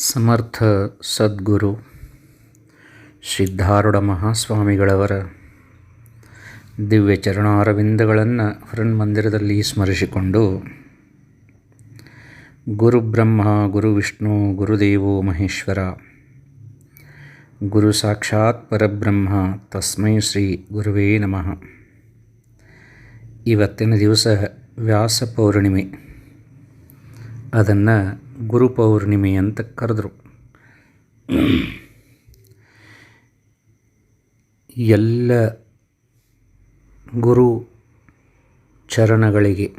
ಸಮರ್ಥ ಸದ್ಗುರು ಸಿದ್ಧಾರೂಢ ಮಹಾಸ್ವಾಮಿಗಳವರ ದಿವ್ಯ ಚರಣಾರವಿಂದಗಳನ್ನು ಮಂದಿರದಲ್ಲಿ ಸ್ಮರಿಸಿಕೊಂಡು ಗುರುಬ್ರಹ್ಮ ಗುರು ವಿಷ್ಣು ಗುರುದೇವೋ ಮಹೇಶ್ವರ, ಗುರು ಸಾಕ್ಷಾತ್ ಪರಬ್ರಹ್ಮ ತಸ್ಮೈ ಶ್ರೀ ಗುರುವೇ ನಮಃ. ಇವತ್ತಿನ ದಿವಸ ವ್ಯಾಸ ಪೌರ್ಣಿಮೆ. ಅದನ್ನು ಗುರು ಪೌರ್ಣಿಮೆ ಅಂತ ಕರೆದರು. ಎಲ್ಲ ಗುರು ಚರಣಗಳಿಗೆ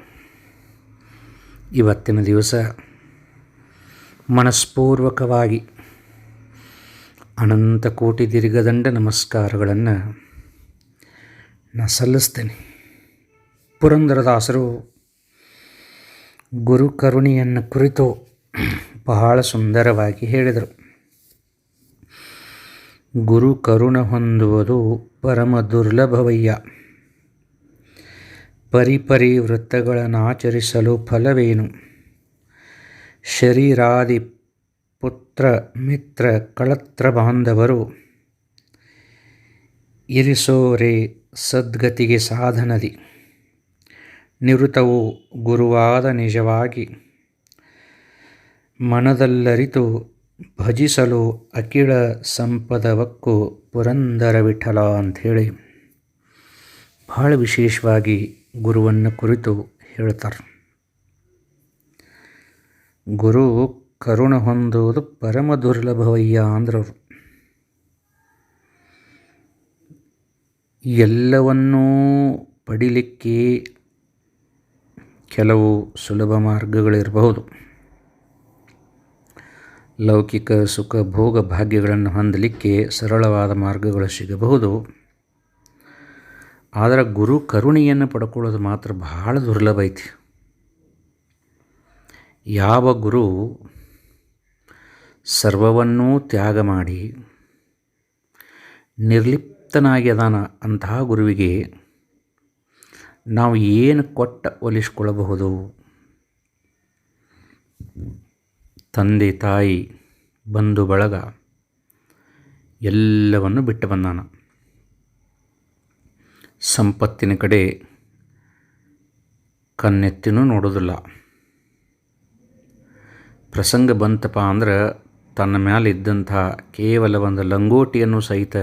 ಇವತ್ತಿನ ದಿವಸ ಮನಸ್ಪೂರ್ವಕವಾಗಿ ಅನಂತ ಕೋಟಿ ದೀರ್ಘದಂಡ ನಮಸ್ಕಾರಗಳನ್ನು ನಾ ಸಲ್ಲಿಸ್ತೇನೆ. ಪುರಂದರದಾಸರು ಗುರು ಕರುಣೆಯನ್ನು ಕುರಿತು ಬಹಳ ಸುಂದರವಾಗಿ ಹೇಳಿದರು. ಗುರು ಕರುಣ ಹೊಂದುವುದು ಪರಮ ದುರ್ಲಭವಯ್ಯ. ಪರಿಪರಿ ವೃತ್ತಗಳನ್ನಾಚರಿಸಲು ಫಲವೇನು? ಶರೀರಾದಿ ಪುತ್ರ ಮಿತ್ರ ಕಳತ್ರ ಬಾಂಧವರು. ಇರಿಸೋರೆ ಸದ್ಗತಿಗೆ ಸಾಧನದಿ. ನಿವೃತವು ಗುರುವಾದ ನಿಜವಾಗಿ ಮನದಲ್ಲರಿತು ಭಜಿಸಲು ಅಖಿಳ ಸಂಪದವಕ್ಕು ಪುರಂದರ ವಿಠಲ ಅಂಥೇಳಿ ಭಾಳ ವಿಶೇಷವಾಗಿ ಗುರುವನ್ನು ಕುರಿತು ಹೇಳ್ತಾರೆ. ಗುರು ಕರುಣ ಹೊಂದುವುದು ಪರಮ ದುರ್ಲಭವಯ್ಯ ಅಂದ್ರವರು. ಎಲ್ಲವನ್ನೂ ಪಡಿಲಿಕ್ಕೆ ಕೆಲವು ಸುಲಭ ಮಾರ್ಗಗಳಿರಬಹುದು. ಲೌಕಿಕ ಸುಖ ಭೋಗ ಭಾಗ್ಯಗಳನ್ನು ಹೊಂದಲಿಕ್ಕೆ ಸರಳವಾದ ಮಾರ್ಗಗಳು ಸಿಗಬಹುದು. ಆದರೆ ಗುರು ಕರುಣೆಯನ್ನು ಪಡ್ಕೊಳ್ಳೋದು ಮಾತ್ರ ಬಹಳ ದುರ್ಲಭ ಐತಿ. ಯಾವ ಗುರು ಸರ್ವವನ್ನೂ ತ್ಯಾಗ ಮಾಡಿ ನಿರ್ಲಿಪ್ತನಾಗಿ ಅದಾನ ಅಂತಹ ಗುರುವಿಗೆ ನಾವು ಏನು ಕೊಟ್ಟ ಒಲಿಸ್ಕೊಳ್ಳಬಹುದು? ತಂದೆ ತಾಯಿ ಬಂಧು ಬಳಗ ಎಲ್ಲವನ್ನು ಬಿಟ್ಟು ಬಂದಾನ. ಸಂಪತ್ತಿನ ಕಡೆ ಕನ್ನೆತ್ತಿನೂ ನೋಡೋದಿಲ್ಲ ಪ್ರಸಂಗ ಬಂತಪ್ಪ ಅಂದ್ರೆ ತನ್ನ ಮೇಲೆ ಇದ್ದಂಥ ಕೇವಲ ಒಂದು ಲಂಗೋಟಿಯನ್ನು ಸಹಿತ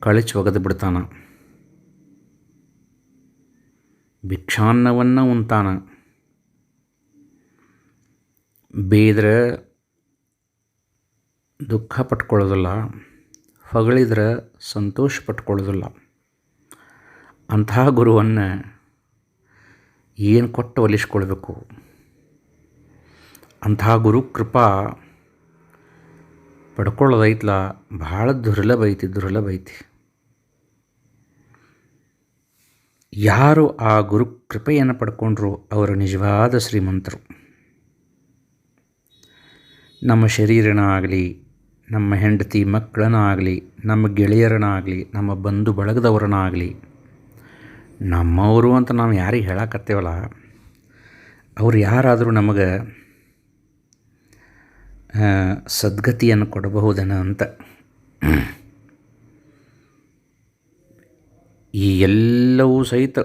ಕಳಚಿ ಒಗೆದು ಬಿಡ್ತಾನ. ಭಿಕ್ಷಾನ್ನವನ್ನು ಉಣ್ತಾನ ಬೇದ್ರೆ ದುಃಖ ಪಟ್ಕೊಳ್ಳೋದಿಲ್ಲ ಹೊಗಳಿದ್ರೆ ಸಂತೋಷ ಪಟ್ಕೊಳ್ಳೋದಿಲ್ಲ. ಅಂತಹ ಗುರುವನ್ನು ಏನು ಕೊಟ್ಟು ಒಲಿಸ್ಕೊಳ್ಬೇಕು? ಅಂತಹ ಗುರು ಕೃಪಾ ಪಡ್ಕೊಳ್ಳೋದೈತ್ಲ? ಭಾಳ ದುರ್ಲಭ ಐತಿ ದುರ್ಲಭ ಐತಿ. ಯಾರು ಆ ಗುರು ಕೃಪೆಯನ್ನು ಪಡ್ಕೊಂಡ್ರು, ಅವರು ನಿಜವಾದ ಶ್ರೀಮಂತರು. ನಮ್ಮ ಶರೀರನ ಆಗಲಿ ನಮ್ಮ ಹೆಂಡತಿ ಮಕ್ಕಳನ್ನ ಆಗಲಿ ನಮ್ಮ ಗೆಳೆಯರನ್ನ ಆಗಲಿ ನಮ್ಮ ಬಂಧು ಬಳಗದವರನ್ನ ಆಗಲಿ ನಮ್ಮವರು ಅಂತ ನಾವು ಯಾರಿಗೆ ಹೇಳಕತ್ತೇವಲ್ಲ, ಅವ್ರು ಯಾರಾದರೂ ನಮಗೆ ಸದ್ಗತಿಯನ್ನು ಕೊಡಬಹುದನ ಅಂತ. ಈ ಎಲ್ಲವೂ ಸಹಿತ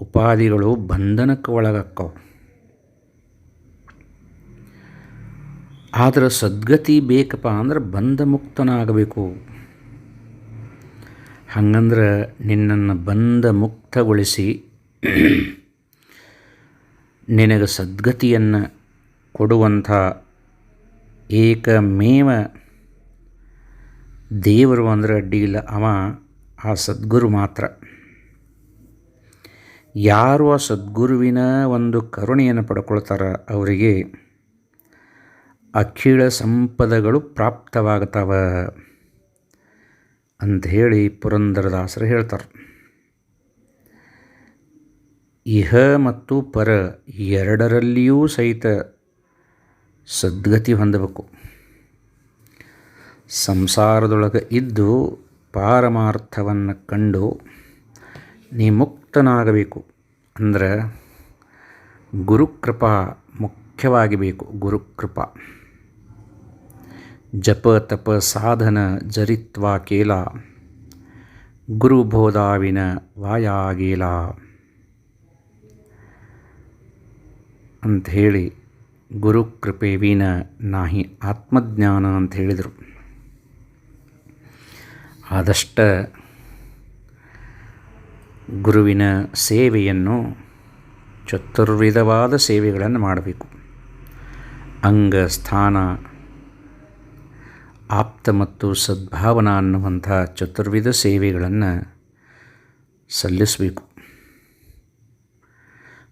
ಉಪಾಧಿಗಳು ಬಂಧನಕ್ಕೆ ಒಳಗಾಕ್ಕವು. ಆದರೆ ಸದ್ಗತಿ ಬೇಕಪ್ಪ ಅಂದ್ರೆ ಬಂಧ ಮುಕ್ತನಾಗಬೇಕು. ಹಂಗಂದ್ರೆ ನಿನ್ನನ್ನು ಬಂಧ ಮುಕ್ತಗೊಳಿಸಿ ನಿನಗೆ ಸದ್ಗತಿಯನ್ನು ಕೊಡುವಂಥ ಏಕಮೇವ ದೇವರು ಅಂದ್ರೆ ಇಲ್ಲ, ಅವ ಆ ಸದ್ಗುರು ಮಾತ್ರ. ಯಾರು ಆ ಸದ್ಗುರುವಿನ ಒಂದು ಕರುಣೆಯನ್ನು ಪಡ್ಕೊಳ್ತಾರ ಅವರಿಗೆ ಅಖಿಳ ಸಂಪದಗಳು ಪ್ರಾಪ್ತವಾಗ್ತಾವ ಅಂತ ಹೇಳಿ ಪುರಂದರದಾಸರು ಹೇಳ್ತಾರೆ. ಇಹ ಮತ್ತು ಪರ ಎರಡರಲ್ಲಿಯೂ ಸಹಿತ ಸದ್ಗತಿ ಹೊಂದಬೇಕು. ಸಂಸಾರದೊಳಗೆ ಇದ್ದು ಪಾರಮಾರ್ಥವನ್ನು ಕಂಡು ನೀ ಮುಕ್ತನಾಗಬೇಕು ಅಂದ್ರೆ ಗುರುಕೃಪಾ ಮುಖ್ಯವಾಗಿ ಬೇಕು ಗುರುಕೃಪಾ. ಜಪ ತಪ ಸಾಧನ ಜರಿತ್ವಾ ಕೇಲ, ಗುರುಬೋಧಾವಿನ ವಾಯಾಗೇಲ ಅಂಥೇಳಿ ಗುರುಕೃಪೆ ವೀನ ನಾಹಿ ಆತ್ಮಜ್ಞಾನ ಅಂತ ಹೇಳಿದರು ಆದಷ್ಟ ಗುರುವಿನ ಸೇವೆಯನ್ನು, ಚತುರ್ವಿಧವಾದ ಸೇವೆಗಳನ್ನು ಮಾಡಬೇಕು. ಅಂಗ ಸ್ಥಾನ ಆಪ್ತ ಮತ್ತು ಸದ್ಭಾವನಾ ಅನ್ನುವಂಥ ಚತುರ್ವಿಧ ಸೇವೆಗಳನ್ನು ಸಲ್ಲಿಸಬೇಕು.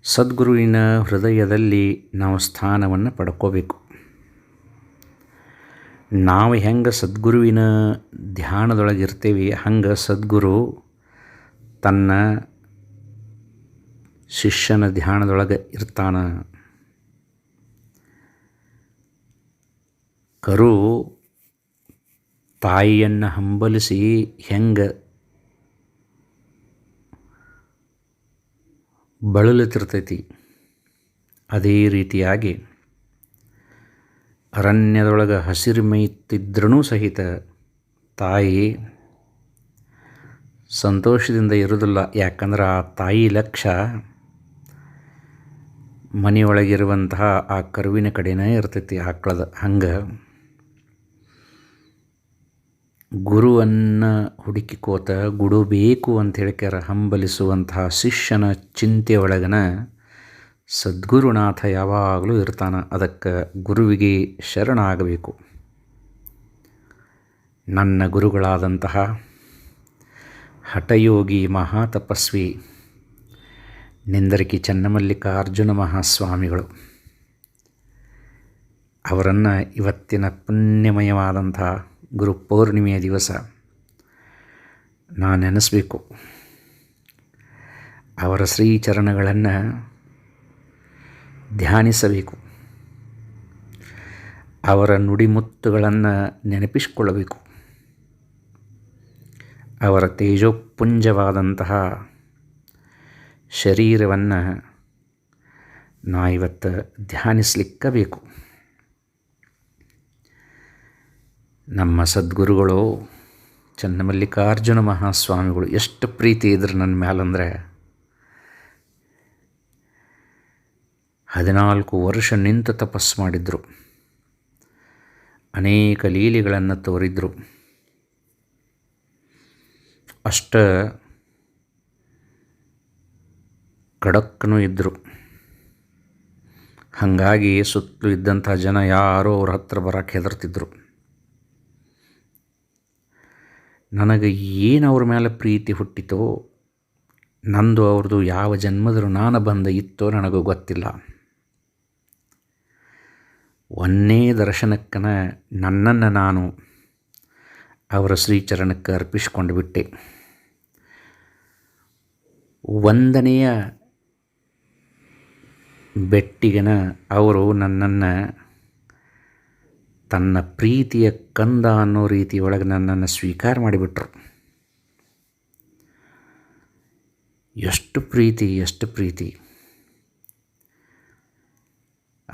ಸದ್ಗುರುವಿನ ಹೃದಯದಲ್ಲಿ ನಾವು ಸ್ಥಾನವನ್ನು ಪಡ್ಕೋಬೇಕು. ನಾವು ಹೆಂಗೆ ಸದ್ಗುರುವಿನ ಧ್ಯಾನದೊಳಗೆ ಇರ್ತೀವಿ ಹಂಗೆ ಸದ್ಗುರು ತನ್ನ ಶಿಷ್ಯನ ಧ್ಯಾನದೊಳಗೆ ಇರ್ತಾನ. ಕರು ತಾಯಿಯನ್ನು ಹಂಬಲಿಸಿ ಹೆಂಗೆ ಬಳಲುತ್ತಿರ್ತೈತಿ? ಅದೇ ರೀತಿಯಾಗಿ ಅರಣ್ಯದೊಳಗೆ ಹಸಿರು ಮೇಯ್ತಿದ್ರೂ ಸಹಿತ ತಾಯಿ ಸಂತೋಷದಿಂದ ಇರುವುದಿಲ್ಲ ಯಾಕಂದ್ರೆ ಆ ತಾಯಿ ಲಕ್ಷ್ಯ ಮನೆಯೊಳಗಿರುವಂತಹ ಆ ಕರುವಿನ ಕಡೆನೇ ಇರ್ತೈತಿ ಆಕಳದ ಹಂಗೆ. ಗುರುವನ್ನು ಹುಡುಕಿಕೋತ ಗುಡು ಬೇಕು ಅಂತ ಹೇಳ್ಕ್ಯಾರ ಹಂಬಲಿಸುವಂತಹ ಶಿಷ್ಯನ ಚಿಂತೆ ಒಳಗನ ಸದ್ಗುರುನಾಥ ಯಾವಾಗಲೂ ಇರ್ತಾನೆ. ಅದಕ್ಕೆ ಗುರುವಿಗೆ ಶರಣಾಗಬೇಕು. ನನ್ನ ಗುರುಗಳಾದಂತಹ ಹಠಯೋಗಿ ಮಹಾತಪಸ್ವಿ, ನಿಂದರಿಕಿ ಚನ್ನಮಲ್ಲಿಕಾರ್ಜುನ ಮಹಾಸ್ವಾಮಿಗಳು, ಅವರನ್ನು ಇವತ್ತಿನ ಪುಣ್ಯಮಯವಾದಂಥ ಗುರು ಪೌರ್ಣಿಮೆಯ ದಿವಸ ನಾನು ನೆನೆಸಬೇಕು. ಅವರ ಶ್ರೀಚರಣಗಳನ್ನು ಧ್ಯಾನಿಸಬೇಕು. ಅವರ ನುಡಿಮುತ್ತುಗಳನ್ನು ನೆನಪಿಸಿಕೊಳ್ಳಬೇಕು. ಅವರ ತೇಜೋಪುಂಜವಾದಂತಹ ಶರೀರವನ್ನು ನಾ ಇವತ್ತು ಧ್ಯಾನಿಸ್ಲಿಕ್ಕೆ ಬೇಕು ನಮ್ಮ ಸದ್ಗುರುಗಳು ಚನ್ನಮಲ್ಲಿಕಾರ್ಜುನ ಮಹಾಸ್ವಾಮಿಗಳು ಎಷ್ಟು ಪ್ರೀತಿ ಇದ್ರು ನನ್ನ ಮೇಲಂದರೆ ಹದಿನಾಲ್ಕು ವರ್ಷ ನಿಂತು ತಪಸ್ಸು ಮಾಡಿದರು. ಅನೇಕ ಲೀಲೆಗಳನ್ನು ತೋರಿದ್ರು. ಅಷ್ಟ ಖಡಕ್ಕನೂ ಇದ್ದರು ಹಾಗಾಗಿ ಸುತ್ತಲೂ ಇದ್ದಂಥ ಜನ ಯಾರೋ ಅವ್ರ ಹತ್ರ ಬರೋಕ್ಕೆ ಹೆದರ್ತಿದ್ರು. ನನಗೆ ಏನು ಅವ್ರ ಮೇಲೆ ಪ್ರೀತಿ ಹುಟ್ಟಿತೋ, ನಂದು ಅವ್ರದ್ದು ಯಾವ ಜನ್ಮದರೂ ನಾನು ಬಂದ ಇತ್ತೋ ನನಗೂ ಗೊತ್ತಿಲ್ಲ. ಒಂದೇ ದರ್ಶನಕ್ಕನ ನನ್ನನ್ನು ನಾನು ಅವರ ಶ್ರೀಚರಣಕ್ಕೆ ಅರ್ಪಿಸಿಕೊಂಡು ಬಿಟ್ಟೆ. ಒಂದನೆಯ ಬೆಟ್ಟಿಗನ ಅವರು ನನ್ನನ್ನು ತನ್ನ ಪ್ರೀತಿಯ ಕಂದ ಅನ್ನೋ ರೀತಿ ಒಳಗೆ ನನ್ನನ್ನು ಸ್ವೀಕಾರ ಮಾಡಿಬಿಟ್ರು. ಎಷ್ಟು ಪ್ರೀತಿ ಎಷ್ಟು ಪ್ರೀತಿ.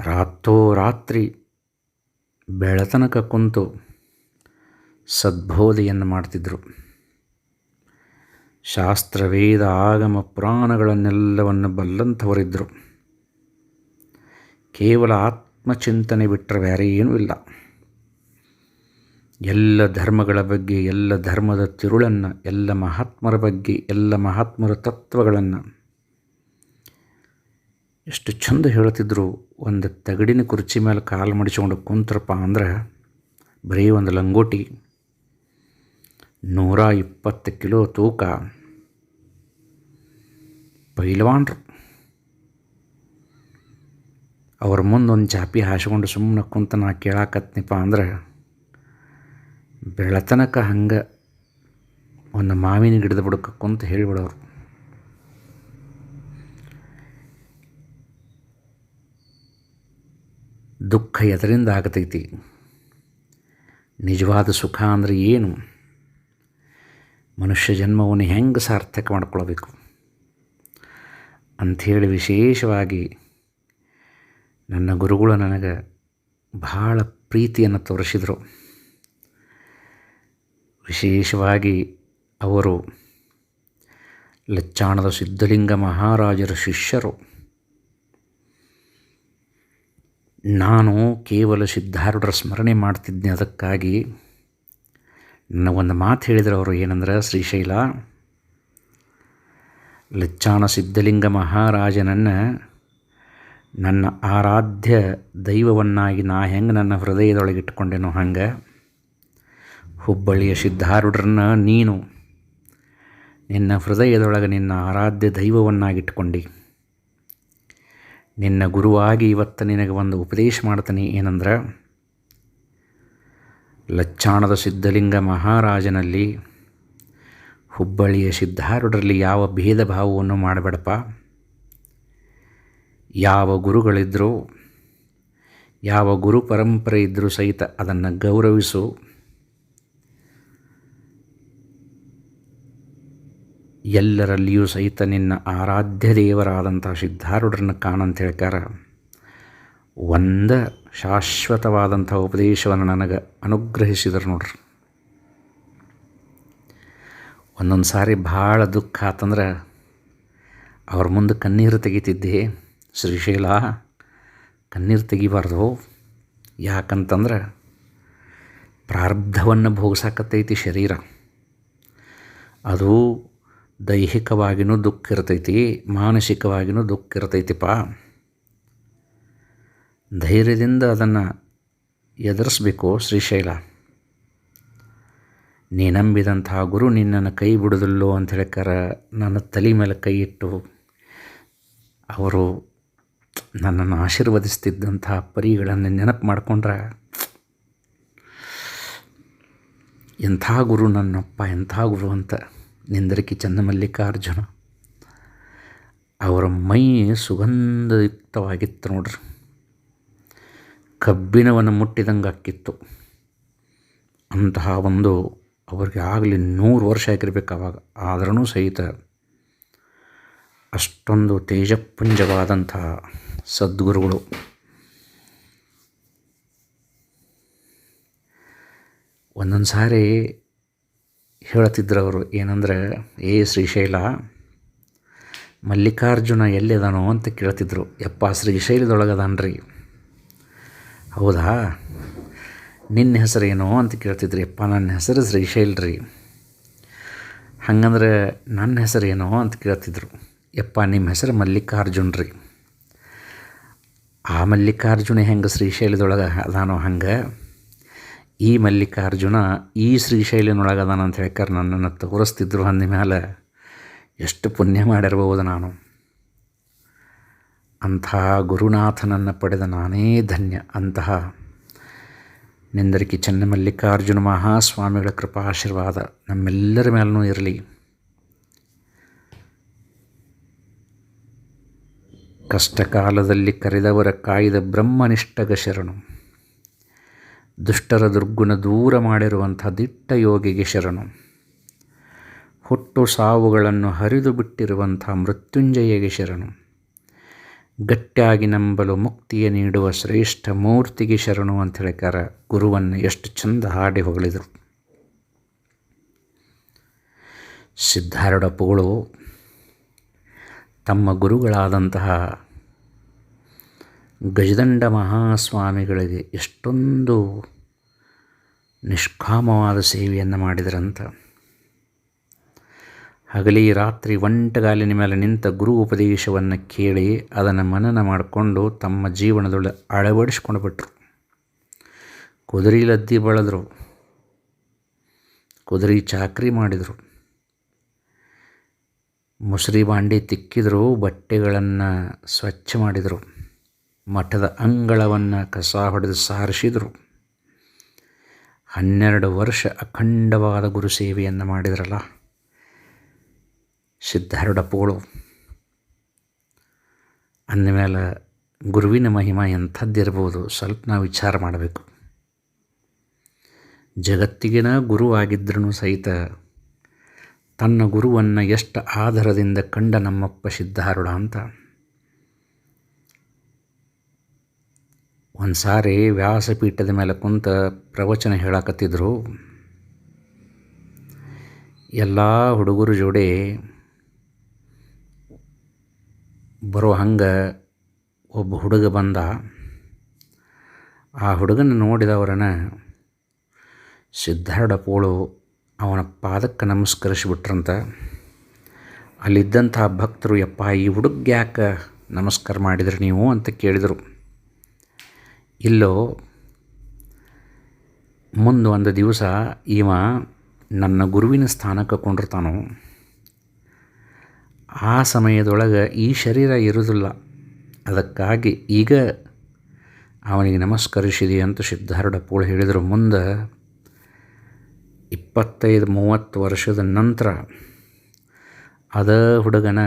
ರಾತ್ರೋ ರಾತ್ರಿ ಬೆಳತನಕ ಕುಂತು ಸದ್ಬೋಧೆಯನ್ನು ಮಾಡ್ತಿದ್ದರು ಶಾಸ್ತ್ರ ವೇದ ಆಗಮ ಪುರಾಣಗಳನ್ನೆಲ್ಲವನ್ನು ಬಲ್ಲಂಥವರಿದ್ದರು ಕೇವಲ ಆತ್ಮಚಿಂತನೆ ಬಿಟ್ಟರೆ ಬೇರೆ ಏನೂ ಇಲ್ಲ. ಎಲ್ಲ ಧರ್ಮಗಳ ಬಗ್ಗೆ, ಎಲ್ಲ ಧರ್ಮದ ತಿರುಳನ್ನು, ಎಲ್ಲ ಮಹಾತ್ಮರ ಬಗ್ಗೆ, ಎಲ್ಲ ಮಹಾತ್ಮರ ತತ್ವಗಳನ್ನು ಎಷ್ಟು ಚಂದ ಹೇಳ್ತಿದ್ರು. ಒಂದು ತಗಡಿನ ಕುರ್ಚಿ ಮೇಲೆ ಕಾಲು ಮಡಿಸ್ಕೊಂಡು ಕುಂತ್ರಪ್ಪ ಅಂದ್ರೆ ಬರೀ ಒಂದು ಲಂಗೋಟಿ, ನೂರ ಇಪ್ಪತ್ತು ಕಿಲೋ ತೂಕ, ಪೈಲ್ವಾನ್ರು. ಅವ್ರ ಮುಂದೊಂದು ಚಾಪಿ ಹಾಸ್ಕೊಂಡು ಸುಮ್ಮನೆ ಕುಂತ ನಾ ಕೇಳಾಕತ್ನಿಪ್ಪ ಅಂದ್ರೆ ಬೆಳತನಕ ಹಂಗೆ ಒಂದು ಮಾವಿನ ಗಿಡದ ಬುಡಕ ಕುಂತ ಹೇಳಿಬಿಡೋರು. ದುಃಖ ಎದರಿಂದ ಆಗತೈತಿ? ನಿಜವಾದ ಸುಖ ಅಂದರೆ ಏನು? ಮನುಷ್ಯ ಜನ್ಮವನ್ನು ಹೆಂಗೆ ಸಾರ್ಥಕ ಮಾಡ್ಕೊಳ್ಬೇಕು? ಅಂಥೇಳಿ ವಿಶೇಷವಾಗಿ ನನ್ನ ಗುರುಗಳು ನನಗೆ ಭಾಳ ಪ್ರೀತಿಯನ್ನು ತೋರಿಸಿದರು. ವಿಶೇಷವಾಗಿ ಅವರು ಲಚ್ಚಾಣದ ಸಿದ್ಧಲಿಂಗ ಮಹಾರಾಜರ ಶಿಷ್ಯರು. ನಾನು ಕೇವಲ ಸಿದ್ಧಾರೂಢರ ಸ್ಮರಣೆ ಮಾಡ್ತಿದ್ದೆ ಅದಕ್ಕಾಗಿ. ನನ್ನ ಒಂದು ಮಾತು ಹೇಳಿದರು ಅವರು ಏನಂದ್ರೆ, ಶ್ರೀಶೈಲ, ಲಚ್ಚಾಣ ಸಿದ್ಧಲಿಂಗ ಮಹಾರಾಜನನ್ನು ನನ್ನ ಆರಾಧ್ಯ ದೈವವನ್ನಾಗಿ ನಾ ಹೆಂಗೆ ನನ್ನ ಹೃದಯದೊಳಗೆ ಇಟ್ಕೊಂಡೇನೋ ಹಂಗೆ ಹುಬ್ಬಳ್ಳಿಯ ಸಿದ್ಧಾರೂಢರನ್ನ ನೀನು ನಿನ್ನ ಹೃದಯದೊಳಗೆ ನಿನ್ನ ಆರಾಧ್ಯ ದೈವವನ್ನಾಗಿಟ್ಕೊಂಡು. ನಿನ್ನ ಗುರುವಾಗಿ ಇವತ್ತು ನಿನಗೆ ಒಂದು ಉಪದೇಶ ಮಾಡ್ತೀನಿ ಏನಂದ್ರೆ, ಲಚ್ಚಾಣದ ಸಿದ್ಧಲಿಂಗ ಮಹಾರಾಜನಲ್ಲಿ ಹುಬ್ಬಳ್ಳಿಯ ಸಿದ್ಧಾರೂಢರಲ್ಲಿ ಯಾವ ಭೇದ ಭಾವವನ್ನು ಮಾಡಬೇಡಪ್ಪ. ಯಾವ ಗುರುಗಳಿದ್ದರೂ ಯಾವ ಗುರು ಪರಂಪರೆ ಇದ್ದರೂ ಸಹಿತ ಅದನ್ನು ಗೌರವಿಸು. ಎಲ್ಲರಲ್ಲಿಯೂ ಸಹಿತ ನಿನ್ನ ಆರಾಧ್ಯ ದೇವರಾದಂಥ ಸಿದ್ಧಾರೂಢರನ್ನು ಕಾಣಂತ ಹೇಳ್ಕಾರ. ಒಂದ ಶಾಶ್ವತವಾದಂಥ ಉಪದೇಶವನ್ನು ನನಗೆ ಅನುಗ್ರಹಿಸಿದರು ನೋಡ್ರಿ. ಒಂದೊಂದು ಸಾರಿ ಭಾಳ ದುಃಖ ಆತಂದ್ರೆ ಅವ್ರ ಮುಂದೆ ಕಣ್ಣೀರು ತೆಗಿತಿದ್ದೆ. ಶ್ರೀಶೈಲ ಕಣ್ಣೀರು ತೆಗಿಬಾರ್ದು ಯಾಕಂತಂದ್ರೆ ಪ್ರಾರಬ್ಧವನ್ನು ಭೋಗಿಸಾಕತ್ತೈತಿ ಶರೀರ. ಅದು ದೈಹಿಕವಾಗಿಯೂ ದುಃಖ ಇರ್ತೈತಿ ಮಾನಸಿಕವಾಗಿಯೂ ದುಃಖ ಇರ್ತೈತಿಪ್ಪ. ಧೈರ್ಯದಿಂದ ಅದನ್ನು ಎದುರಿಸ್ಬೇಕು ಶ್ರೀಶೈಲ. ನೀ ನಂಬಿದಂತಹ ಗುರು ನಿನ್ನನ್ನು ಕೈ ಬಿಡುದಿಲ್ಲೋ ಅಂತ ಹೇಳ್ಕಾರ ನನ್ನ ತಲೆ ಮೇಲೆ ಕೈ ಇಟ್ಟು ಅವರು ನನ್ನನ್ನು ಆಶೀರ್ವದಿಸ್ತಿದ್ದಂತಹ ಪರಿಗಳನ್ನು ನೆನಪು ಮಾಡಿಕೊಂಡ್ರೆ ಎಂಥ ಗುರು ನನ್ನಪ್ಪ, ಎಂಥ ಗುರು ಅಂತ. ನಿಂದರಿಕೆ ಚಂದಮಲ್ಲಿಕಾರ್ಜುನ. ಅವರ ಮೈ ಸುಗಂಧಯುಕ್ತವಾಗಿತ್ತು ನೋಡ್ರಿ. ಕಬ್ಬಿಣವನ್ನು ಮುಟ್ಟಿದಂಗೆ ಅಕ್ಕಿತ್ತು ಅಂತಹ ಒಂದು ಅವ್ರಿಗೆ ಆಗಲಿ ನೂರು ವರ್ಷ ಆಗಿರ್ಬೇಕು ಅವಾಗ. ಆದ್ರೂ ಸಹಿತ ಅಷ್ಟೊಂದು ತೇಜಪುಂಜವಾದಂತಹ ಸದ್ಗುರುಗಳು. ಒಂದೊಂದು ಸಾರಿ ಹೇಳ್ತಿದ್ರು ಅವರು ಏನಂದ್ರೆ, ಏ ಶ್ರೀಶೈಲ, ಮಲ್ಲಿಕಾರ್ಜುನ ಎಲ್ಲಿದಾನೋ ಅಂತ ಕೇಳ್ತಿದ್ರು. ಯಪ್ಪ, ಶ್ರೀಶೈಲದೊಳಗದಾನ್ರಿ. ಹೌದಾ? ನಿನ್ನ ಹೆಸರೇನೋ? ಅಂತ ಕೇಳ್ತಿದ್ರಿ. ಯಪ್ಪ, ನನ್ನ ಹೆಸರು ಶ್ರೀಶೈಲ್ ರೀ ಹಂಗಂದ್ರೆ ನನ್ನ ಹೆಸರೇನೋ? ಅಂತ ಕೇಳ್ತಿದ್ರು. ಯಪ್ಪ, ನಿಮ್ಮ ಹೆಸರು ಮಲ್ಲಿಕಾರ್ಜುನ್ ರೀ ಆ ಮಲ್ಲಿಕಾರ್ಜುನ ಹೆಂಗೆ ಶ್ರೀಶೈಲದೊಳಗೆ ಅದಾನೋ ಹಂಗೆ? ಈ ಮಲ್ಲಿಕಾರ್ಜುನ ಈ ಶ್ರೀಶೈಲಿನೊಳಗದಾನಂತ ಹೇಳ್ಕಾರ ನನ್ನನ್ನು ತೋರಿಸ್ತಿದ್ರು ಅಂದ ಮೇಲೆ ಎಷ್ಟು ಪುಣ್ಯ ಮಾಡಿರ್ಬೋದು ನಾನು. ಅಂತಹ ಗುರುನಾಥನನ್ನು ಪಡೆದ ನಾನೇ ಧನ್ಯ. ಅಂತಹ ನಿಂದರಿಕೆ ಚನ್ನಮಲ್ಲಿಕಾರ್ಜುನ ಮಹಾಸ್ವಾಮಿಗಳ ಕೃಪಾಶೀರ್ವಾದ ನಮ್ಮೆಲ್ಲರ ಮೇಲೂ ಇರಲಿ. ಕಷ್ಟಕಾಲದಲ್ಲಿ ಕರೆದವರ ಕಾಯ್ದ ಬ್ರಹ್ಮನಿಷ್ಠಗ ಶರಣು ದುಷ್ಟರ ದುರ್ಗುಣ ದೂರ ಮಾಡಿರುವಂಥ ದಿಟ್ಟ ಯೋಗಿಗೆ ಶರಣು. ಹುಟ್ಟು ಸಾವುಗಳನ್ನು ಹರಿದು ಬಿಟ್ಟಿರುವಂಥ ಮೃತ್ಯುಂಜಯಗೆ ಶರಣು. ಗಟ್ಟಿಯಾಗಿ ನಂಬಲು ಮುಕ್ತಿಯ ನೀಡುವ ಶ್ರೇಷ್ಠ ಮೂರ್ತಿಗೆ ಶರಣು ಅಂತ ಹೇಳ್ಕಾರ ಗುರುವನ್ನು ಎಷ್ಟು ಚಂದ ಹಾಡಿ ಹೊಗಳಿದರು. ಸಿದ್ಧಾರೂಢಪ್ಪಗಳು ತಮ್ಮ ಗುರುಗಳಾದಂತಹ ಗಜದಂಡ ಮಹಾಸ್ವಾಮಿಗಳಿಗೆ ಎಷ್ಟೊಂದು ನಿಷ್ಕಾಮವಾದ ಸೇವೆಯನ್ನು ಮಾಡಿದರಂತ. ಹಗಲಿ ರಾತ್ರಿ ಒಂಟಗಾಲಿನ ಮೇಲೆ ನಿಂತ ಗುರು ಉಪದೇಶವನ್ನು ಕೇಳಿ ಅದನ್ನು ಮನನ ಮಾಡಿಕೊಂಡು ತಮ್ಮ ಜೀವನದೊಳಗೆ ಅಳವಡಿಸ್ಕೊಂಡು ಬಿಟ್ರು. ಕುದುರೆ ಲದ್ದಿ ಬಳದರು. ಕುದುರೆ ಚಾಕ್ರಿ ಮಾಡಿದರು. ಮುಸುರಿ ಬಾಂಡಿ ತಿಕ್ಕಿದರು, ಬಟ್ಟೆಗಳನ್ನು ಸ್ವಚ್ಛ ಮಾಡಿದರು. ಮಠದ ಅಂಗಳವನ್ನು ಕಸ ಹೊಡೆದು ಸಾರಿಸಿದರು. ಹನ್ನೆರಡು ವರ್ಷ ಅಖಂಡವಾದ ಗುರು ಸೇವೆಯನ್ನು ಮಾಡಿದ್ರಲ್ಲ? ಸಿದ್ಧಾರೂಢಪ್ಪಗಳು. ಅಂದಮೇಲೆ ಗುರುವಿನ ಮಹಿಮಾ ಎಂಥದ್ದಿರ್ಬೋದು ಸ್ವಲ್ಪ ನಾವು ವಿಚಾರ ಮಾಡಬೇಕು. ಜಗತ್ತಿಗಿನ ಗುರು ಆಗಿದ್ರೂ ಸಹಿತ ತನ್ನ ಗುರುವನ್ನು ಎಷ್ಟು ಆಧಾರದಿಂದ ಕಂಡ ನಮ್ಮಪ್ಪ ಸಿದ್ಧಾರೂಢ ಅಂತ ಒಂದು ಸಾರಿ ವ್ಯಾಸಪೀಠದ ಮೇಲೆ ಕುಂತ ಪ್ರವಚನ ಹೇಳಕತ್ತಿದ್ರು. ಎಲ್ಲ ಹುಡುಗರ ಜೋಡಿ ಬರೋ ಹಂಗೆ ಒಬ್ಬ ಹುಡುಗ ಬಂದ. ಆ ಹುಡುಗನ ನೋಡಿದವರನ ಸಿದ್ಧಾರೂಢಪೋಳು ಅವನ ಪಾದಕ್ಕೆ ನಮಸ್ಕರಿಸಿಬಿಟ್ರಂತ. ಅಲ್ಲಿದ್ದಂಥ ಭಕ್ತರು, ಯಪ್ಪ, ಈ ಹುಡುಗ ಯಾಕೆ ನಮಸ್ಕಾರ ಮಾಡಿದ್ರಿ ನೀವು? ಅಂತ ಕೇಳಿದರು. ಇಲ್ಲೋ, ಮುಂದೆ ಒಂದು ದಿವಸ ಇವ ನನ್ನ ಗುರುವಿನ ಸ್ಥಾನಕ್ಕೆ ಕೊಂಡಿರ್ತಾನೋ. ಆ ಸಮಯದೊಳಗೆ ಈ ಶರೀರ ಇರುವುದಿಲ್ಲ ಅದಕ್ಕಾಗಿ ಈಗ ಅವನಿಗೆ ನಮಸ್ಕರಿಸಿದೆ ಅಂತ ಸಿದ್ಧಾರೂಢಪ್ಪಗಳು ಹೇಳಿದರು. ಮುಂದೆ ಇಪ್ಪತ್ತೈದು ಮೂವತ್ತು ವರ್ಷದ ನಂತರ ಅದ ಹುಡುಗನ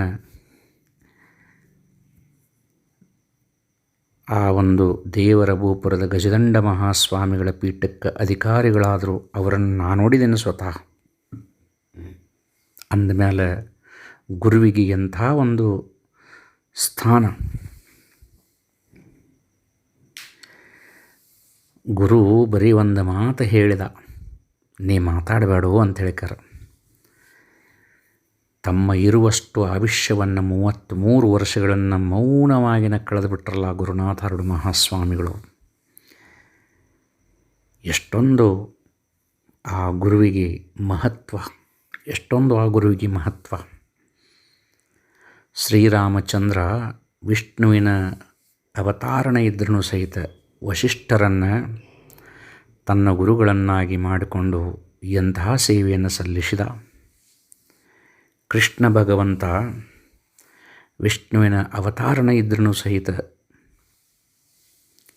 ಆ ಒಂದು ದೇವರ ಗೋಪುರದ ಗಜದಂಡ ಮಹಾಸ್ವಾಮಿಗಳ ಪೀಠಕ್ಕೆ ಅಧಿಕಾರಿಗಳಾದರೂ ಅವರನ್ನು ನಾನು ನೋಡಿದ್ದೇನೆ ಸ್ವತಃ. ಅಂದಮೇಲೆ ಗುರುವಿಗೆ ಎಂಥ ಒಂದು ಸ್ಥಾನ. ಗುರು ಬರೀ ಒಂದು ಮಾತು ಹೇಳಿದ, ನೀ ಮಾತಾಡಬೇಡೋ ಅಂತ ಹೇಳ್ಕಾರ ತಮ್ಮ ಇರುವಷ್ಟು ಆವಿಷ್ಯವನ್ನು ಮೂವತ್ತ್ಮೂರು ವರ್ಷಗಳನ್ನು ಮೌನವಾಗಿನ ಕಳೆದು ಬಿಟ್ರಲ್ಲ ಗುರುನಾಥರುಡು ಮಹಾಸ್ವಾಮಿಗಳು. ಎಷ್ಟೊಂದು ಆ ಗುರುವಿಗೆ ಮಹತ್ವ, ಎಷ್ಟೊಂದು ಆ ಗುರುವಿಗೆ ಮಹತ್ವ. ಶ್ರೀರಾಮಚಂದ್ರ ವಿಷ್ಣುವಿನ ಅವತಾರಣೆ ಇದ್ರೂ ಸಹಿತ ವಶಿಷ್ಠರನ್ನು ತನ್ನ ಗುರುಗಳನ್ನಾಗಿ ಮಾಡಿಕೊಂಡು ಎಂತಹ ಸೇವೆಯನ್ನು ಸಲ್ಲಿಸಿದ? ಕೃಷ್ಣ ಭಗವಂತ ವಿಷ್ಣುವಿನ ಅವತಾರಣ ಇದ್ರೂ ಸಹಿತ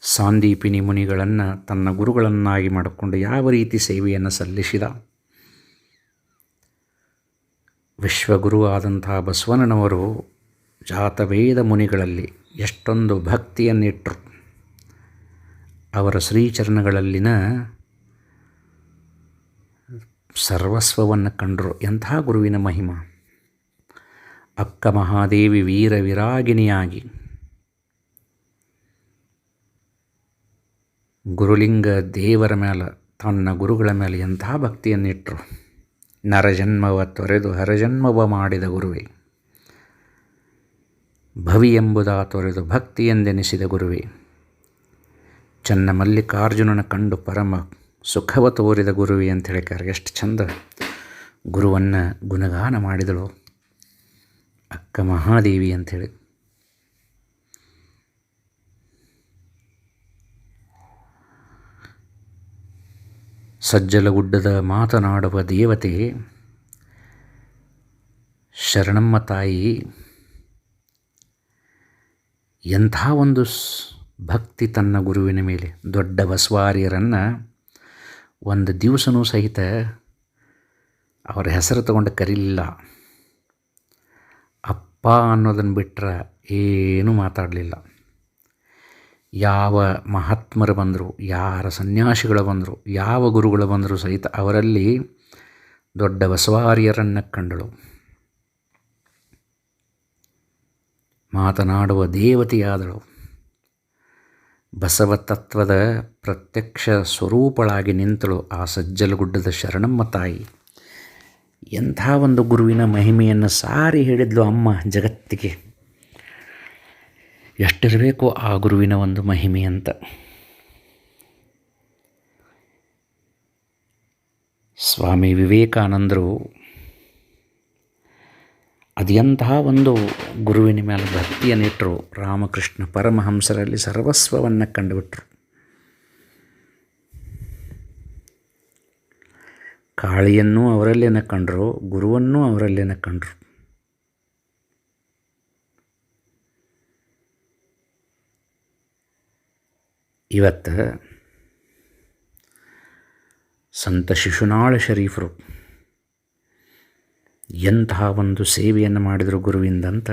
ಸಾಂದೀಪಿನಿ ಮುನಿಗಳನ್ನು ತನ್ನ ಗುರುಗಳನ್ನಾಗಿ ಮಾಡಿಕೊಂಡು ಯಾವ ರೀತಿ ಸೇವೆಯನ್ನು ಸಲ್ಲಿಸಿದ? ವಿಶ್ವಗುರು ಆದಂಥ ಬಸವಣ್ಣನವರು ಜಾತವೇದ ಮುನಿಗಳಲ್ಲಿ ಎಷ್ಟೊಂದು ಭಕ್ತಿಯನ್ನಿಟ್ಟರು ಅವರ ಶ್ರೀಚರಣಗಳಲ್ಲಿನ ಸರ್ವಸ್ವವನ್ನು ಕಂಡರು ಎಂಥ ಗುರುವಿನ ಮಹಿಮ. ಅಕ್ಕ ಮಹಾದೇವಿ ವೀರ ವಿರಾಗಿಣಿಯಾಗಿ. ಗುರುಲಿಂಗ ದೇವರ ಮೇಲೆ ತನ್ನ ಗುರುಗಳ ಮೇಲೆ ಎಂಥ ಭಕ್ತಿಯನ್ನಿಟ್ಟರು ನರಜನ್ಮವ ತೊರೆದು ಹರಜನ್ಮವ ಮಾಡಿದ ಗುರುವೇ. ಭವಿ ಎಂಬುದ ತೊರೆದು ಭಕ್ತಿ ಎಂದೆನಿಸಿದ ಗುರುವೇ. ಚನ್ನ ಮಲ್ಲಿಕಾರ್ಜುನನ ಕಂಡು ಪರಮ ಸುಖವ ತೋರಿದ ಗುರುವಿ ಅಂತ ಹೇಳಿಕಾರೆ ಎಷ್ಟು ಚಂದ ಗುರುವನ್ನು ಗುಣಗಾನ ಮಾಡಿದಳು. ಅಕ್ಕ ಮಹಾದೇವಿ ಅಂಥೇಳಿ. ಸಜ್ಜಲಗುಡ್ಡದ ಮಾತನಾಡುವ ದೇವತೆ, ಶರಣಮ್ಮ ತಾಯಿ, ಎಂಥ ಒಂದು ಭಕ್ತಿ ತನ್ನ ಗುರುವಿನ ಮೇಲೆ. ದೊಡ್ಡ ಬಸವಾರ್ಯರನ್ನು ಒಂದು ದಿವಸನೂ ಸಹಿತ ಅವರ ಹೆಸರು ತಗೊಂಡು ಕರೀಲಿಲ್ಲ. ಅಪ್ಪ ಅನ್ನೋದನ್ನು ಬಿಟ್ಟರೆ ಏನೂ ಮಾತಾಡಲಿಲ್ಲ. ಯಾವ ಮಹಾತ್ಮರು ಬಂದರು, ಯಾರ ಸನ್ಯಾಸಿಗಳು ಬಂದರು, ಯಾವ ಗುರುಗಳು ಬಂದರು ಸಹಿತ ಅವರಲ್ಲಿ ದೊಡ್ಡ ಬಸವಾರಿಯರನ್ನು ಕಂಡಳು. ಮಾತನಾಡುವ ದೇವತೆಯಾದಳು. ಬಸವ ತತ್ವದ ಪ್ರತ್ಯಕ್ಷ ಸ್ವರೂಪಳಾಗಿ ನಿಂತಳು ಆ ಸಜ್ಜಲಗುಡ್ಡದ ಶರಣಮ್ಮ ತಾಯಿ. ಎಂಥ ಒಂದು ಗುರುವಿನ ಮಹಿಮೆಯನ್ನು ಸಾರಿ ಹೇಳಿದ್ಲು ಅಮ್ಮ ಜಗತ್ತಿಗೆ. ಎಷ್ಟಿರಬೇಕು ಆ ಗುರುವಿನ ಒಂದು ಮಹಿಮೆ ಅಂತ. ಸ್ವಾಮಿ ವಿವೇಕಾನಂದರು ಅದೆಂತಹ ಒಂದು ಗುರುವಿನ ಮೇಲೆ ಭಕ್ತಿಯನ್ನಿಟ್ಟರು. ರಾಮಕೃಷ್ಣ ಪರಮಹಂಸರಲ್ಲಿ ಸರ್ವಸ್ವವನ್ನು ಕಂಡುಬಿಟ್ರು. ಕಾಳಿಯನ್ನು ಅವರಲ್ಲೇನ ಕಂಡರು ಗುರುವನ್ನು ಅವರಲ್ಲೇನ ಕಂಡರು ಇವತ್ತು ಸಂತ ಶಿಶುನಾಳ ಶರೀಫರು, ಎಂತಹ ಒಂದು ಸೇವೆಯನ್ನು ಮಾಡಿದರು ಗುರುವಿಂದಂತ.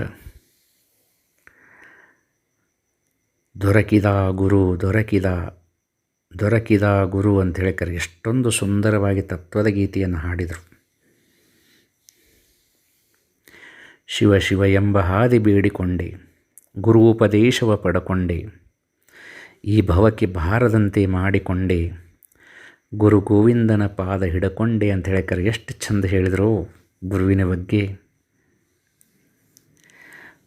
ದೊರಕಿದ ಗುರು ದೊರಕಿದ ದೊರಕಿದ ಗುರು ಅಂತ ಹೇಳಿಕರೆ ಎಷ್ಟೊಂದು ಸುಂದರವಾಗಿ ತತ್ವದ ಗೀತೆಯನ್ನು ಹಾಡಿದರು. ಶಿವ ಶಿವ ಎಂಬ ಹಾದಿ ಬೇಡಿಕೊಂಡೆ ಗುರು ಉಪದೇಶವ ಪಡಕೊಂಡೆ, ಈ ಭವಕ್ಕೆ ಬಾರದಂತೆ ಮಾಡಿಕೊಂಡೆ, ಗುರು ಗೋವಿಂದನ ಪಾದ ಹಿಡಕೊಂಡೆ ಅಂತ ಕರೆ ಎಷ್ಟು ಚಂದ ಹೇಳಿದರು ಗುರುವಿನ ಬಗ್ಗೆ.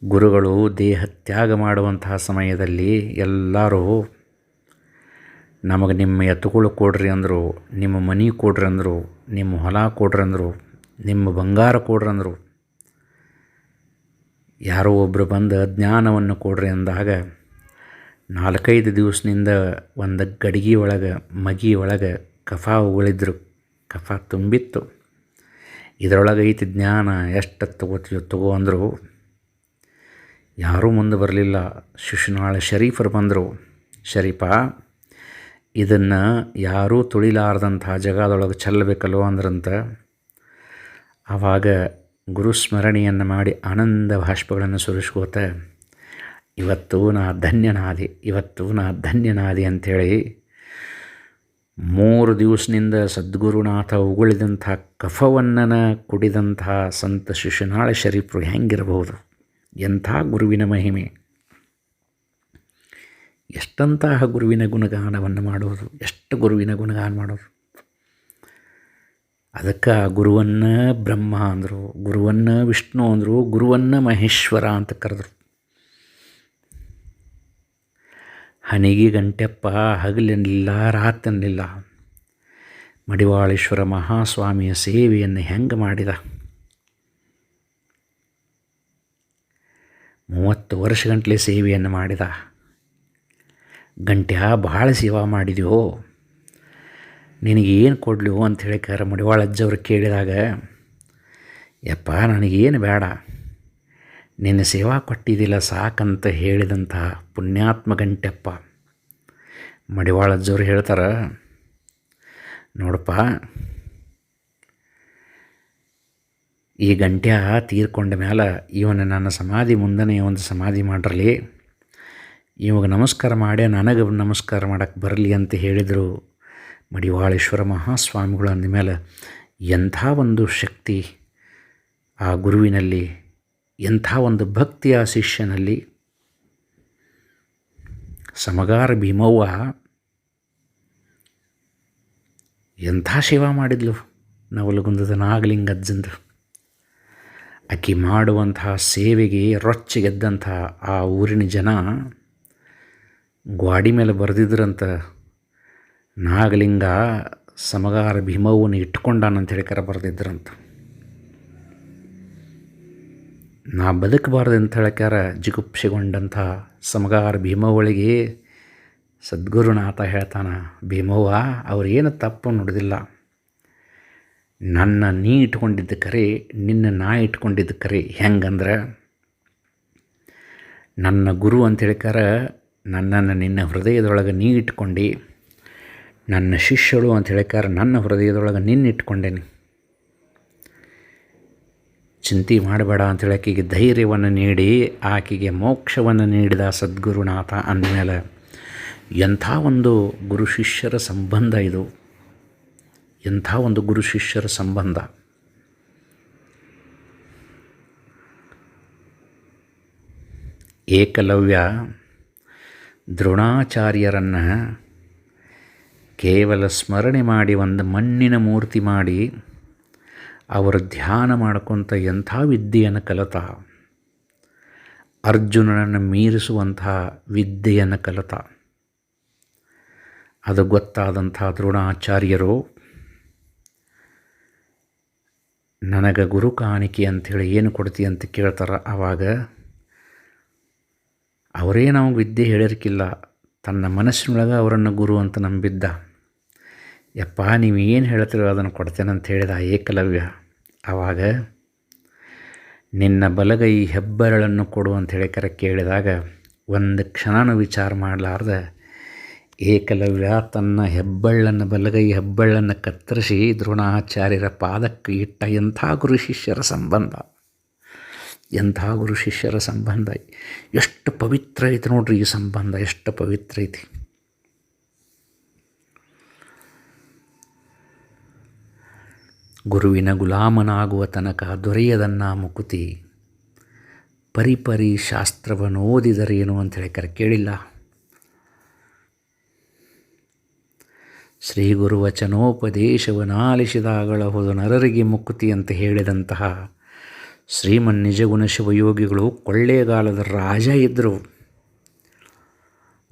ಗುರುಗಳು ದೇಹ ತ್ಯಾಗ ಮಾಡುವಂತಹ ಸಮಯದಲ್ಲಿ ಎಲ್ಲರೂ ನಮಗೆ ನಿಮ್ಮ ಎತ್ತುಗಳು ಕೊಡ್ರಿ ಅಂದರು, ನಿಮ್ಮ ಮನೆ ಕೊಡ್ರಿ ಅಂದರು, ನಿಮ್ಮ ಹೊಲ ಕೊಡ್ರಿ ಅಂದರು, ನಿಮ್ಮ ಬಂಗಾರ ಕೊಡ್ರಿ ಅಂದರು. ಯಾರೋ ಒಬ್ಬರು ಬಂದು ಜ್ಞಾನವನ್ನು ಕೊಡ್ರಿ ಅಂದಾಗ, ನಾಲ್ಕೈದು ದಿವಸದಿಂದ ಒಂದು ಗಡಿಗೆ ಒಳಗೆ, ಮಗಿ ಒಳಗೆ ಕಫ ಉಗಳಿದ್ರು, ಕಫ ತುಂಬಿತ್ತು. ಇದರೊಳಗೆ ಐತಿ ಜ್ಞಾನ ಎಷ್ಟು ತಗೋತೀವಿ ತಗೋ ಅಂದರು. ಯಾರೂ ಮುಂದೆ ಬರಲಿಲ್ಲ. ಶಿಶುನಾಳ ಶರೀಫರು ಬಂದರು. ಶರೀಫ ಇದನ್ನು ಯಾರೂ ತುಳಿಲಾರ್ದಂಥ ಜಗದೊಳಗೆ ಚೆಲ್ಲಬೇಕಲ್ವೋ ಅಂದ್ರಂತ ಆವಾಗ ಗುರುಸ್ಮರಣೆಯನ್ನು ಮಾಡಿ ಆನಂದ ಭಾಷ್ಪಗಳನ್ನು ಸುರಿಸ್ಕೋತ, ಇವತ್ತು ನಾ ಧನ್ಯನಾದಿ, ಇವತ್ತು ನಾ ಧನ್ಯನಾದಿ ಅಂಥೇಳಿ ಮೂರು ದಿವಸದಿಂದ ಸದ್ಗುರುನಾಥ ಉಗುಳಿದಂಥ ಕಫವನ್ನನ ಕುಡಿದಂಥ ಸಂತ ಶಿಶುನಾಳ ಶರೀಫರು ಹೆಂಗಿರಬಹುದು? ಎಂಥ ಗುರುವಿನ ಮಹಿಮೆ! ಎಷ್ಟಂತಹ ಗುರುವಿನ ಗುಣಗಾನವನ್ನು ಮಾಡೋದು ಎಷ್ಟು ಗುರುವಿನ ಗುಣಗಾನ ಮಾಡೋದು ಅದಕ್ಕೆ ಗುರುವನ್ನು ಬ್ರಹ್ಮ ಅಂದರು, ಗುರುವನ್ನು ವಿಷ್ಣು ಅಂದರು, ಗುರುವನ್ನು ಮಹೇಶ್ವರ ಅಂತ ಕರೆದರು. ಹನಿಗೆ ಗಂಟೆಪ್ಪ ಹಗಲಿನಿಲ್ಲ ರಾತನಿಲ್ಲ ಮಡಿವಾಳೇಶ್ವರ ಮಹಾಸ್ವಾಮಿಯ ಸೇವೆಯನ್ನು ಹೆಂಗೆ ಮಾಡಿದ? ಮೂವತ್ತು ವರ್ಷಗಂಟ್ಲೆ ಸೇವೆಯನ್ನು ಮಾಡಿದ. ಗಂಟ್ಯ ಭಾಳ ಸೇವಾ ಮಾಡಿದೆಯೋ? ನಿನಗೇನು ಕೊಡ್ಲಿ ಅಂತ ಹೇಳಿ ಮಡಿವಾಳ ಅಜ್ಜವ್ರು ಕೇಳಿದಾಗ, ಯಪ್ಪ, ನನಗೇನು ಬೇಡ. ನಿನ್ನ ಸೇವಾ ಕೊಟ್ಟಿದ್ದಿಲ್ಲ ಸಾಕಂತ ಹೇಳಿದಂತಹ ಪುಣ್ಯಾತ್ಮ ಗಂಟೆಪ್ಪ ಮಡಿವಾಳಜ್ಜವ್ರು ಹೇಳ್ತಾರೆ, ನೋಡಪ್ಪ, ಈ ಗಂಟ್ಯ ತೀರ್ಕೊಂಡ ಮೇಲೆ ಇವನ ನನ್ನ ಸಮಾಧಿ ಮುಂದನೇ ಒಂದು ಸಮಾಧಿ ಮಾಡಿರಲಿ. ಇವಾಗ ನಮಸ್ಕಾರ ಮಾಡಿ, ನನಗೆ ನಮಸ್ಕಾರ ಮಾಡೋಕ್ಕೆ ಬರಲಿ ಅಂತ ಹೇಳಿದರು ಮಡಿವಾಳೇಶ್ವರ ಮಹಾಸ್ವಾಮಿಗಳು ಅಂದಮೇಲೆ ಎಂಥ ಒಂದು ಶಕ್ತಿ ಆ ಗುರುವಿನಲ್ಲಿ, ಎಂಥ ಒಂದು ಭಕ್ತಿ ಆ ಶಿಷ್ಯನಲ್ಲಿ. ಸಮಗಾರ ಭೀಮವ್ವ ಎಂಥ ಸೇವಾ ಮಾಡಿದ್ಲು ನವಲಗುಂದದ ನಾಗಲಿಂಗಜ್ಜಂದು ಆಕೆ ಮಾಡುವಂತಹ ಸೇವೆಗೆ ರೊಚ್ಚಿಗೆದ್ದಂಥ ಆ ಊರಿನ ಜನ ಗ್ವಾಡಿ ಮೇಲೆ ಬರೆದಿದ್ರಂತ ನಾಗಲಿಂಗ ಸಮಗಾರ ಭೀಮವನ್ನು ಇಟ್ಕೊಂಡಾನಂತ ಹೇಳಿಕರ ಬರೆದಿದ್ರಂತ. ನಾ ಬದುಕಬಾರ್ದು ಅಂತ ಹೇಳಕ್ಕಾರ ಜಿಗುಪ್ಸೆಗೊಂಡಂಥ ಸಮಗಾರ ಭೀಮವ್ವಳಿಗೆ ಸದ್ಗುರುನಾಥ ಹೇಳ್ತಾನೆ, ಭೀಮವ್ವ, ಅವ್ರೇನು ತಪ್ಪು ನುಡಿದಿಲ್ಲ. ನನ್ನ ನೀ ಇಟ್ಕೊಂಡಿದ್ದ ಕರೆ ನಿನ್ನ ನಾ ಇಟ್ಕೊಂಡಿದ್ದ ಕರೆ ಹೆಂಗಂದ್ರೆ, ನನ್ನ ಗುರು ಅಂತ ಹೇಳ್ಕಾರ ನನ್ನನ್ನು ನಿನ್ನ ಹೃದಯದೊಳಗೆ ನೀ ಇಟ್ಕೊಂಡು. ನನ್ನ ಶಿಷ್ಯಳು ಅಂತ ಹೇಳಿಕಾರ ನನ್ನ ಹೃದಯದೊಳಗೆ ನಿನ್ನ ಇಟ್ಕೊಂಡೇನಿ. ಚಿಂತೆ ಮಾಡಬೇಡ ಅಂತ ಹೇಳಕ್ಕೆ ಧೈರ್ಯವನ್ನು ನೀಡಿ, ಆಕೆಗೆ ಮೋಕ್ಷವನ್ನು ನೀಡಿದ ಸದ್ಗುರುನಾಥ ಅಂದಮೇಲೆ ಎಂಥ ಒಂದು ಗುರು ಶಿಷ್ಯರ ಸಂಬಂಧ ಇದು. ಎಂಥ ಒಂದು ಗುರು ಶಿಷ್ಯರ ಸಂಬಂಧ. ಏಕಲವ್ಯ ದ್ರೋಣಾಚಾರ್ಯರನ್ನು ಕೇವಲ ಸ್ಮರಣೆ ಮಾಡಿ ಒಂದು ಮಣ್ಣಿನ ಮೂರ್ತಿ ಮಾಡಿ ಅವರು ಧ್ಯಾನ ಮಾಡ್ಕೊತ ಎಂಥ ವಿದ್ಯೆಯನ್ನು ಕಲಿತ. ಅರ್ಜುನನನ್ನು ಮೀರಿಸುವಂಥ ವಿದ್ಯೆಯನ್ನು ಕಲಿತ. ಅದು ಗೊತ್ತಾದಂಥ ದ್ರೋಣಾಚಾರ್ಯರು, ನನಗೆ ಗುರು ಕಾಣಿಕೆ ಅಂಥೇಳಿ ಏನು ಕೊಡ್ತೀಯ ಅಂತ ಕೇಳ್ತಾರೆ ಆವಾಗ ಅವರೇ ನಾವು ವಿದ್ಯೆ ಹೇಳಿರ್ಕಿಲ್ಲ. ತನ್ನ ಮನಸ್ಸಿನೊಳಗೆ ಅವರನ್ನು ಗುರು ಅಂತ ನಂಬಿದ್ದ. ಯಪ್ಪ, ನೀವು ಏನು ಹೇಳ್ತೀರೋ ಅದನ್ನು ಕೊಡ್ತೇನೆ ಅಂತ ಹೇಳಿದ ಏಕಲವ್ಯ. ಆವಾಗ ನಿನ್ನ ಬಲಗೈ ಹೆಬ್ಬೆರಳನ್ನು ಕೊಡು ಅಂತ ಹೇಳಿ ಕರೆ ಕೇಳಿದಾಗ ಒಂದು ಕ್ಷಣನೂ ವಿಚಾರ ಮಾಡಲಾರ್ದ ಏಕಲವ್ಯ ತನ್ನ ಹೆಬ್ಬಳ್ಳನ್ನು, ಬಲಗೈ ಹೆಬ್ಬಳ್ಳನ್ನು ಕತ್ತರಿಸಿ ದ್ರೋಣಾಚಾರ್ಯರ ಪಾದಕ್ಕೆ ಇಟ್ಟ ಎಂಥ ಗುರು ಶಿಷ್ಯರ ಸಂಬಂಧ. ಎಂಥ ಗುರು ಶಿಷ್ಯರ ಸಂಬಂಧ? ಎಷ್ಟು ಪವಿತ್ರ ಐತಿ ನೋಡ್ರಿ ಈ ಸಂಬಂಧ, ಎಷ್ಟು ಪವಿತ್ರ ಐತಿ. ಗುರುವಿನ ಗುಲಾಮನಾಗುವ ತನಕ ದೊರೆಯದನ್ನ ಮುಕುತಿ. ಪರಿಪರಿ ಶಾಸ್ತ್ರವನ್ನು ಓದಿದರೇನು ಅಂತ ಹೇಳಿ ಕರೆ ಕೇಳಿಲ್ಲ. ಶ್ರೀ ಗುರುವಚನೋಪದೇಶವನಾಲಿಸಿದಾಗಳ ನರರಿಗೆ ಮುಕ್ತಿ ಅಂತ ಹೇಳಿದಂತಹ ಶ್ರೀಮನ್ ನಿಜಗುಣ ಶಿವಯೋಗಿಗಳು ಕೊಳ್ಳೇಗಾಲದ ರಾಜ ಇದ್ದರು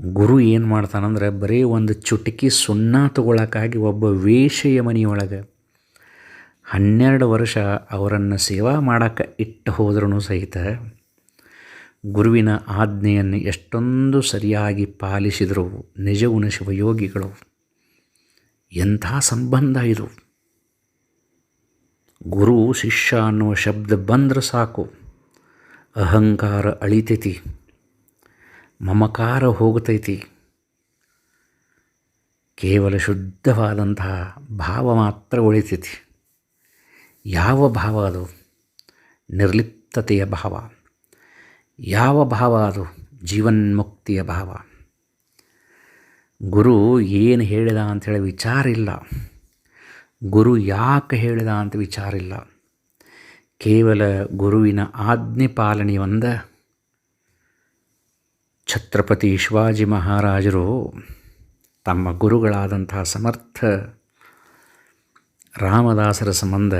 ಗುರು ಏನು ಮಾಡ್ತಾನಂದ್ರೆ ಬರೀ ಒಂದು ಚುಟುಕಿ ಸುಣ್ಣ ತಗೊಳಕ್ಕಾಗಿ ಒಬ್ಬ ವೇಷಯ ಮನೆಯೊಳಗೆ ಹನ್ನೆರಡು ವರ್ಷ ಅವರನ್ನು ಸೇವಾ ಮಾಡೋಕ್ಕೆ ಇಟ್ಟು ಹೋದ್ರೂ ಸಹಿತ ಗುರುವಿನ ಆಜ್ಞೆಯನ್ನು ಎಷ್ಟೊಂದು ಸರಿಯಾಗಿ ಪಾಲಿಸಿದರು ನಿಜಗುಣ ಶಿವಯೋಗಿಗಳು. ಎಂಥ ಸಂಬಂಧ ಇದು? ಗುರು ಶಿಷ್ಯ ಅನ್ನುವ ಶಬ್ದ ಬಂದ್ರೆ ಸಾಕು. ಅಹಂಕಾರ ಅಳಿತೈತಿ. ಮಮಕಾರ ಹೋಗ್ತೈತಿ. ಕೇವಲ ಶುದ್ಧವಾದಂತಹ ಭಾವ ಮಾತ್ರ ಉಳಿತೈತಿ. ಯಾವ ಭಾವ ಅದು? ನಿರ್ಲಿಪ್ತತೆಯ ಭಾವ. ಯಾವ ಭಾವ ಅದು? ಜೀವನ್ಮುಕ್ತಿಯ ಭಾವ. ಗುರು ಏನು ಹೇಳಿದ ಅಂಥೇಳಿ ವಿಚಾರ ಇಲ್ಲ. ಗುರು ಯಾಕೆ ಹೇಳಿದ ಅಂತ ವಿಚಾರ ಇಲ್ಲ. ಕೇವಲ ಗುರುವಿನ ಆಜ್ಞೆ ಪಾಲನೆ ಒಂದ. ಛತ್ರಪತಿ ಶಿವಾಜಿ ಮಹಾರಾಜರು ತಮ್ಮ ಗುರುಗಳಾದಂತಹ ಸಮರ್ಥ ರಾಮದಾಸರ ಸಂಬಂಧ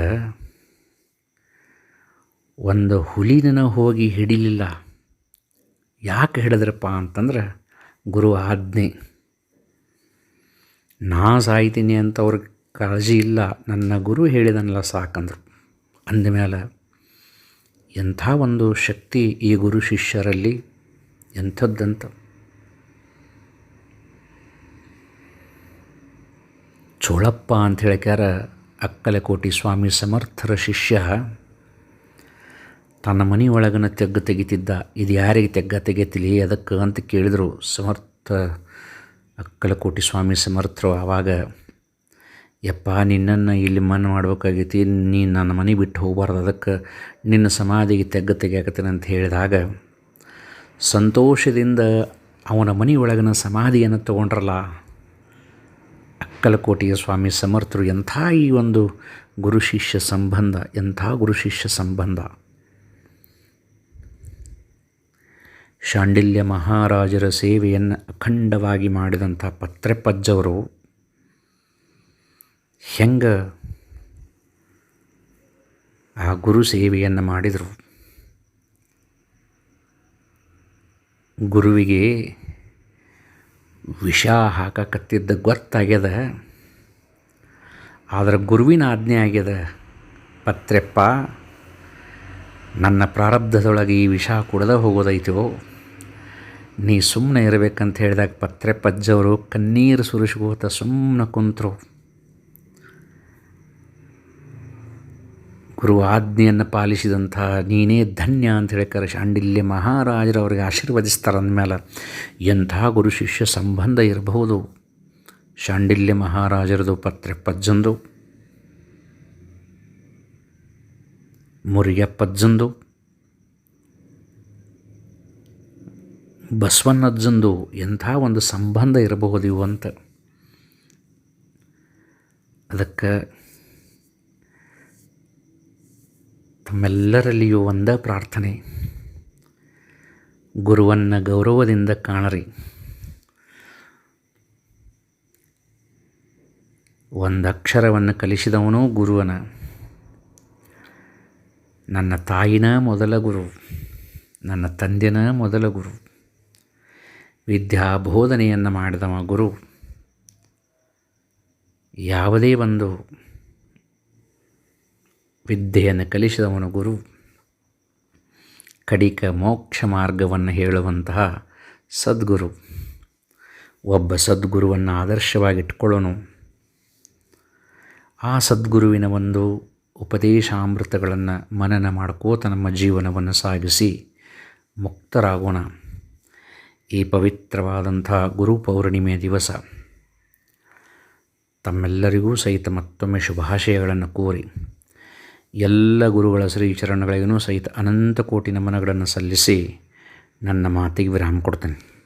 ಒಂದು ಹುಲಿನ ಹೋಗಿ ಹಿಡಿಲಿಲ್ಲ. ಯಾಕೆ ಹಿಡಿದ್ರಪ್ಪ ಅಂತಂದ್ರೆ ಗುರು ಆಜ್ಞೆ. ನಾ ಸಾಯ್ತೀನಿ ಅಂತ ಅವ್ರಿಗೆ ಕಾಳಜಿ ಇಲ್ಲ, ನನ್ನ ಗುರು ಹೇಳಿದನಲ್ಲ ಸಾಕಂದರು. ಅಂದಮೇಲೆ ಎಂಥ ಒಂದು ಶಕ್ತಿ ಈ ಗುರು ಶಿಷ್ಯರಲ್ಲಿ? ಎಂಥದ್ದಂತ. ಚೋಳಪ್ಪ ಅಂತ ಹೇಳ್ಕ್ಯಾರ ಅಕ್ಕಲಕೋಟಿ ಸ್ವಾಮಿ ಸಮರ್ಥರ ಶಿಷ್ಯ, ತನ್ನ ಮನೆಯೊಳಗನ ತೆಗ್ಗು ತೆಗಿತಿದ್ದ. ಇದು ಯಾರಿಗೆ ತೆಗ್ಗ ತೆಗೆತಿಲಿ ಅದಕ್ಕೆ ಅಂತ ಕೇಳಿದರು ಸಮರ್ಥ ಅಕ್ಕಲಕೋಟಿ ಸ್ವಾಮಿ ಸಮರ್ಥರು ಆವಾಗ. ಯಪ್ಪ, ನಿನ್ನನ್ನು ಇಲ್ಲಿ ಮನ್ ಮಾಡ್ಬೇಕಾಗೈತಿ. ನೀ ನನ್ನ ಮನೆ ಬಿಟ್ಟು ಹೋಗಬಾರ್ದು. ಅದಕ್ಕೆ ನಿನ್ನ ಸಮಾಧಿಗೆ ತೆಗ್ಗ ತೆಗಿಯಾಕತ್ತೇನೆ ಅಂತ ಹೇಳಿದಾಗ, ಸಂತೋಷದಿಂದ ಅವನ ಮನೆಯೊಳಗಿನ ಸಮಾಧಿಯನ್ನು ತಗೊಂಡ್ರಲ್ಲ, ಅಕ್ಕಲಕೋಟೆಯ ಸ್ವಾಮಿ ಸಮರ್ಥರು, ಎಂಥ ಈ ಒಂದು ಗುರು ಶಿಷ್ಯ ಸಂಬಂಧ, ಎಂಥ ಗುರು ಶಿಷ್ಯ ಸಂಬಂಧ. ಶಾಂಡಿಲ್ಯ ಮಹಾರಾಜರ ಸೇವೆಯನ್ನು ಅಖಂಡವಾಗಿ ಮಾಡಿದಂಥ ಪತ್ರೆಪಜ್ಜವರು ಹೆಂಗೆ ಆ ಗುರು ಸೇವೆಯನ್ನು ಮಾಡಿದರು? ಗುರುವಿಗೆ ವಿಷ ಹಾಕಕತ್ತಿದ್ದ ಗೊತ್ತಾಗ್ಯದ. ಆದರೆ ಗುರುವಿನ ಆಜ್ಞೆ ಆಗ್ಯದ, ಪತ್ರೆಪ್ಪ, ನನ್ನ ಪ್ರಾರಬ್ಧದೊಳಗೆ ಈ ವಿಷ ಕುಡ್ದ ಹೋಗೋದೈತೋ? ನೀ ಸುಮ್ಮನೆ ಇರಬೇಕಂತ ಹೇಳಿದಾಗ ಪತ್ರೆಪ್ಪಜ್ಜವರು ಕಣ್ಣೀರು ಸುರಿಸ್ಕೋತ ಸುಮ್ಮನೆ ಕುಂತರು. ಗುರು ಆಜ್ಞೆಯನ್ನು ಪಾಲಿಸಿದಂಥ ನೀನೇ ಧನ್ಯ ಅಂತ ಕರೆ ಶಾಂಡಿಲ್ಯ ಮಹಾರಾಜರು ಅವರಿಗೆ ಆಶೀರ್ವದಿಸ್ತಾರೆ ಅಂದಮೇಲೆ ಎಂಥ ಗುರು ಶಿಷ್ಯ ಸಂಬಂಧ ಇರಬಹುದು? ಶಾಂಡಿಲ್ಯ ಮಹಾರಾಜರದು ಪತ್ರೆಪ್ಪಜ್ಜಂದು ಮುರಿಯಪ್ಪಜ್ಜಂದು ಬಸವಣ್ಣಜ್ಜಂದು ಎಂಥ ಒಂದು ಸಂಬಂಧ ಇರಬಹುದು ಇವು ಅಂತ. ಅದಕ್ಕೆ ತಮ್ಮೆಲ್ಲರಲ್ಲಿಯೂ ಒಂದ ಪ್ರಾರ್ಥನೆ. ಗುರುವನ್ನು ಗೌರವದಿಂದ ಕಾಣರಿ. ಒಂದು ಅಕ್ಷರವನ್ನು ಕಲಿಸಿದವನು ಗುರುವನ. ನನ್ನ ತಾಯಿನ ಮೊದಲ ಗುರು, ನನ್ನ ತಂದೆನ ಮೊದಲ ಗುರು ವಿದ್ಯಾ ಬೋಧನೆಯನ್ನು ಮಾಡಿದವ ಗುರು. ಯಾವುದೇ ಒಂದು ವಿದ್ಯೆಯನ್ನು ಕಲಿಸಿದವನು ಗುರು. ಕಡಿಕ ಮೋಕ್ಷ ಮಾರ್ಗವನ್ನು ಹೇಳುವಂತಹ ಸದ್ಗುರು. ಒಬ್ಬ ಸದ್ಗುರುವನ್ನು ಆದರ್ಶವಾಗಿಟ್ಕೊಳ್ಳೋನು. ಆ ಸದ್ಗುರುವಿನ ಒಂದು ಉಪದೇಶಾಮೃತಗಳನ್ನು ಮನನ ಮಾಡ್ಕೋತ ನಮ್ಮ ಜೀವನವನ್ನು ಸಾಗಿಸಿ ಮುಕ್ತರಾಗೋಣ. ಈ ಪವಿತ್ರವಾದಂತಹ ಗುರು ಪೌರ್ಣಿಮೆ ದಿವಸ. ತಮ್ಮೆಲ್ಲರಿಗೂ ಸಹಿತ ಮತ್ತೊಮ್ಮೆ ಶುಭಾಶಯಗಳನ್ನು ಕೋರಿ. ಎಲ್ಲ ಗುರುಗಳ ಶ್ರೀ ಚರಣಗಳಿಗೂ ಸಹಿತ ಅನಂತ ಕೋಟಿ ನಮನಗಳನ್ನು ಸಲ್ಲಿಸಿ ನನ್ನ ಮಾತಿಗೆ ವಿರಾಮ ಕೊಡ್ತೇನೆ.